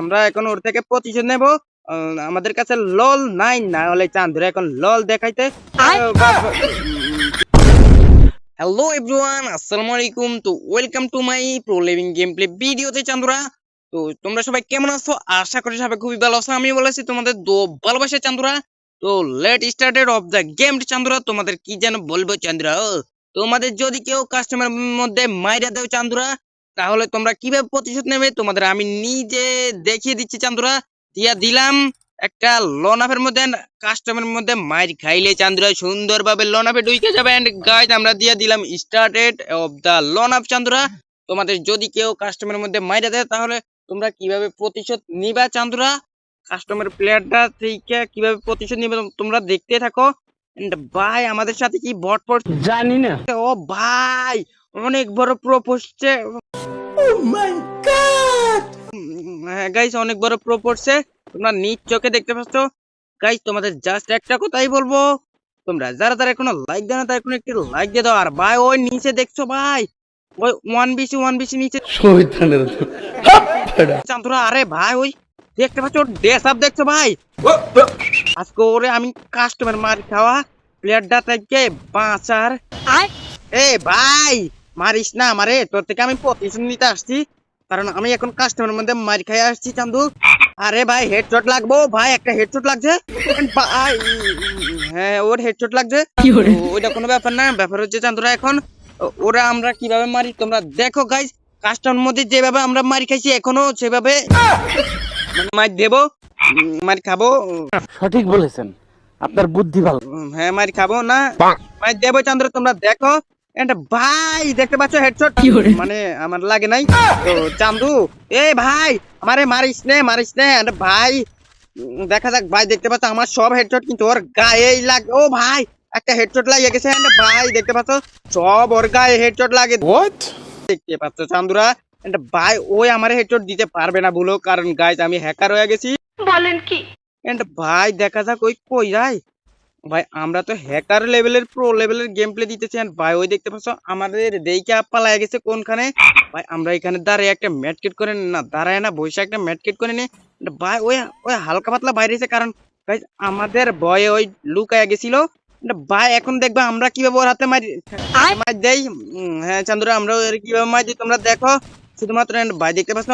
আমরা এখন ওর থেকে প্রতিশোধ নেব। আমাদের কাছে লল নাই না হলে চান্দুরা এখন লল দেখাইতে। হ্যালো এভরিওয়ান আসসালামু আলাইকুম। তো welcome to my pro living game play ভিডিওতে চান্দুরা। তো তোমরা সবাই কেমন আছো? আশা করি সবাই খুবই ভালো আছো। আমি বলেছি তোমাদের দো ভালোবাসা চান্দুরা। তো let started off the game চান্দুরা তোমাদের কি যেন বলব চান্দুরা ও, তোমাদের যদি কেউ কাস্টমার মধ্যে মাইরা দেও চান্দুরা তাহলে তোমরা কীভাবে প্রতিশোধ নেবে? তোমাদের আমি নিজে দেখিয়ে দিচ্ছি চান্দুরা। দিয়া দিলাম একটা লনাফের মধ্যে কাস্টমারের মধ্যে মাইর খাইলে চান্দুরা সুন্দরভাবে লনাফে ঢুকে যাবে এন্ড গাইজ আমরা দিয়ে দিলাম স্টার্টেড অফ দা লনাফ চান্দুরা। তোমাদের যদি কেউ কাস্টমারের মধ্যে মাইরা দেয় তাহলে তোমরা কীভাবে প্রতিশোধ নিবা চান্দুরা? কাস্টমার প্লেয়ারটা থেকে কীভাবে প্রতিশোধ নিবে তোমরা দেখতে থাকো। এন্ড ভাই আমাদের সাথে কি বট ফট জানি না। ও ভাই অনেক বড় প্রো পড়ছে হ্যাঁ গাইস অনেক বড় প্রো পড়ছে। তোমরা নিজ চোখে দেখতে পাচ্ছ। গাইস তোমাদের জাস্ট একটা কথাই বলব। তোমরা যারা যারা এখনও লাইক দেয় না তারা এখনও একটু লাইক দিয়ে দাও। আর ভাই ওই নিচে দেখছ ভাই? ওই ওয়ান বিসি ওয়ান বিসি নিচে চান্দুরা আরে ভাই ওই দেখতে পাচ্ছ ড্রেস আপ দেখছ ভাই? আজকে ওরে আমি কাস্টমার মার খাওয়া। প্লেয়ারটা থেকে বাঁচার। এ ভাই মারিস না আমারে তোর থেকে আমি প্রতিশোধ নিতে আসছি। কারণ আমি এখন কাস্টমারের মধ্যে মার খাই আসছি চান্দু। আরে ভাই হেডশট লাগবো। ভাই একটা হেডশট লাগছে। ভাই হ্যাঁ ওর হেডশট লাগছে। ওইটা কোনো ব্যাপার না। ব্যাপার হচ্ছে চান্দুরা এখন ওরা আমরা কীভাবে মারি তোমরা দেখো গাইজ কাস্টমার মধ্যে যেভাবে আমরা মারি খাইছি এখনও সেভাবে মানে মার দেবো মার খাব। সঠিক বলেছেন। আপনার বুদ্ধি ভালো। হ্যাঁ মার খাব না। মার দেবো চান্দুরা তোমরা দেখো। ভাই দেখতে পাচ্ছ হেডশট মানে আমার লাগে নাই। তো এ ভাই আমারে মারিস নে মারিস নে। ভাই দেখা যাক ভাই দেখতে পাচ্ছ আমার সব হেডশট কিন্তু ওর গায়েই লাগে। ও ভাই একটা হেডশট লাগিয়ে গেছে। ভাই দেখতে পাচ্ছ সব ওর গায়ে হেডশট লাগে। দেখতে পাচ্ছ চান্দুরা ভাই ওই আমার হেডশট দিতে পারবে না বলো কারণ গাইজ আমি হ্যাকার হয়ে গেছি। বলেন কি? এন্ড ভাই দেখা যাক ওই কই যায়? ভাই আমরা তো হ্যাকার লেভেলের প্রো লেভেলের গেম প্লে দিতেছি and ভাই ওই দেখতে পাচ্ছ আমাদের দেখে পালায় গেছে কোনখানে? ভাই আমরা এখানে দাঁড়িয়ে একটা ম্যাটকেট করে না দাঁড়ায় না বসে একটা ম্যাটকেট করে নি। ভাই ওই ওই হালকা পাতলা বাইরেছে কারণ ভাই আমাদের ভয়ে ওই লুকায় গেছিল। ভাই এখন দেখবে আমরা কীভাবে ওর হাতে মারি মার দেই। হ্যাঁ চান্দুরা আমরা ওর কীভাবে মার দিই তোমরা দেখো। শুধুমাত্র ভাই দেখতে পাচ্ছ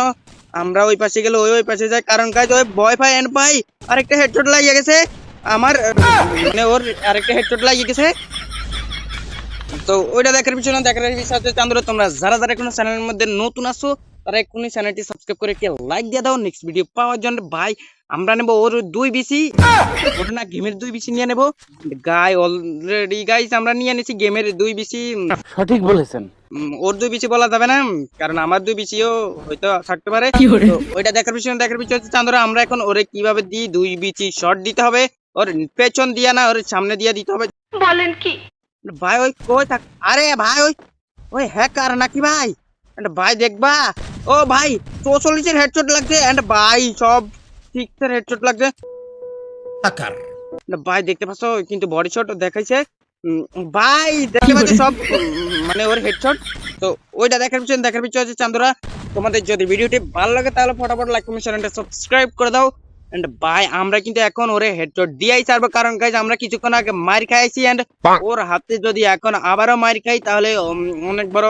আমরা ওই পাশে গেলে ওই ওই পাশে যাই। কারণ গাইজ ওই ভয় পাই এন্ড ভাই আরেকটা হেডশট লাগিয়ে গেছে। আমার মানে ওর আরেকটা হেডশট লাগিয়ে গেছে। তো ওইটা দেখার পিছনে দেখার বিষয় চান্দুরা। তোমরা যারা যারা কোনো চ্যানেলের মধ্যে নতুন আসো তারা এক্ষুনি চ্যানেলটি সাবস্ক্রাইব করে একটা লাইক দিয়ে দাও। নেক্সট ভিডিও পাওয়ার জন্য ভাই আমরা নেব ওর দুই বিসি ওটা না গেমের দুই বিসি নিয়ে নেব। গাই অলরেডি গাইস আমরা নিয়ে নিছি গেমের দুই বিসি সঠিক বলেছেন। ওর দুই বিচি বলা যাবে না কারণ আমার দুই বিচিও হয়তো থাকতে পারে। ওইটা দেখার পিছনে দেখার পিছনে হচ্ছে চান্দরা। আমরা এখন ওরে কীভাবে দিই? দুই বিচি শর্ট দিতে হবে। ওর পেছন দিয়া না ওর সামনে দিয়া দিতে হবে বলেন কি ভাই ওই কই থাক আরে ভাই ওই ওই হ্যাকার নাকি ভাই ভাই দেখবা ও ভাই চৌচল্লিশের হেডশট লাগছে এন্ড ভাই সব সিক্সের হেডশট লাগছে না, ভাই দেখতে পাচ্ছ কিন্তু বডি শট দেখাইছে ভাই দেখতে পাচ্ছ সব মানে ওর হেডশট তো ওইটা দেখার পিছনে দেখার পিছনে হচ্ছে চান্দরা তোমাদের যদি ভিডিওটি ভালো লাগে তাহলে ফটাফট লাইক কমেন্ট চ্যানেলটা সাবস্ক্রাইব করে দাও। এন্ড ভাই আমরা কিন্তু এখন ওরে হেডশট দিয়াই ছাড়বো। কারণ গাইজ আমরা কিছুক্ষণ আগে মার খাইছি এন্ড ওর হাতে যদি এখন আবারও মার খাই তাহলে অনেক বড়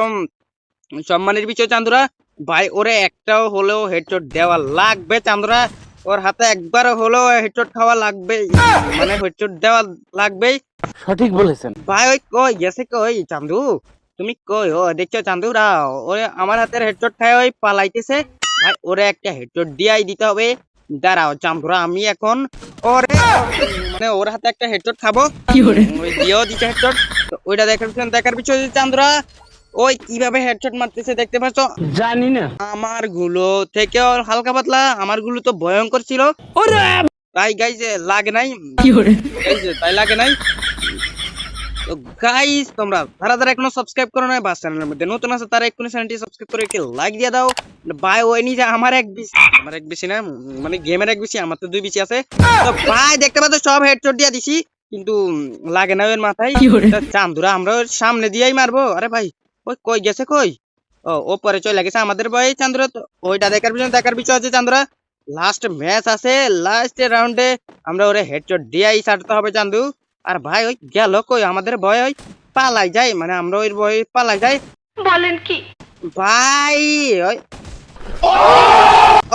সম্মানের বিষয় চান্দুরা। ভাই ওরে একটাও হলেও হেডশট দেওয়া লাগবে চান্দুরা। ওর হাতে একবার হলেও হেডশট খাওয়া লাগবে। মানে হেডশট দেওয়া লাগবেই। সঠিক বলেছেন। ভাই ওই কই গেছে কই চান্দু? তুমি কই? ও দেখছ চান্দুরা? ওরে আমার হাতের হেডশট খায় ওই পালাইতেছে। ভাই ওরে একটা হেডশট দিয়াই দিতে হবে। দাঁড়াও চান্দুরা আমি এখন ওরে মানে ওর হাতে একটা হেডশট খাব। ওই দিয়েও দিচ্ছে হেডশট ওইটা দেখার পিছনে দেখার পিছনে চান্দরা ওই কীভাবে হেডশট মারতেছে দেখতে পাচ্ছ? জানি না। আমারগুলো থেকেও হালকা পাতলা আমারগুলো তো ভয়ঙ্কর ছিল। তাই গাইজ লাগে নাই। তাই লাগে নাই। তো গাইস তোমরা যারা যারা এখনও সাবস্ক্রাইব করো না বা চ্যানেলের মধ্যে নতুন আছে তারা এক্ষুনি চ্যানেলটি সাবস্ক্রাইব করে একটি লাইক দিয়ে দাও। ভাই ওই নিজে আমার এক বেশি আমার এক বেশি না মানে গেমের এক বেশি আমার তো দুই বেশি আছে। তো ভাই দেখতে পাচ্ছ সব হেডশট দিয়ে দিছি কিন্তু লাগে না ওর মাথায়। চান্দুরা আমরা ওর সামনে দিয়েই মারবো। আরে ভাই ওই কই গেছে কই? ও ও পরে চলে গেছে আমাদের ভাই চান্দুরা। তো ওইটা দেখার পিছনে দেখার বিষয় আছে চান্দুরা। লাস্ট ম্যাচ আছে লাস্ট রাউন্ডে আমরা ওরে হেডশট দিয়াই ছাড়তে হবে চান্দু। আর ভাই ওই গেল কই? আমাদের ভয় ওই পালাই যাই মানে আমরা ওই ভয় পালাই যাই। বলেন কি? ভাই ওই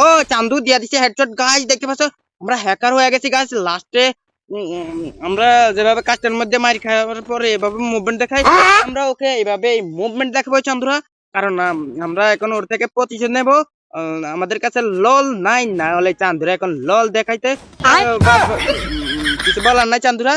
ও চান্দু দিয়া দিছে হেডশট গাইস দেখতে পাচ্ছ? আমরা হ্যাকার হয়ে গেছি গাইস লাস্টে আমরা যেভাবে কাস্টের মধ্যে মারি খাওয়ার পরে এভাবে মুভমেন্ট দেখাই আমরা ওকে এইভাবে মুভমেন্ট দেখাবো চন্দ্রা। কারণ আমরা এখন ওর থেকে প্রতিশোধ নেব। আমাদের কাছে লল নাই না হলে চান্দুরা এখন লল দেখাইতে। কিছু বলার নাই চান্দুরা।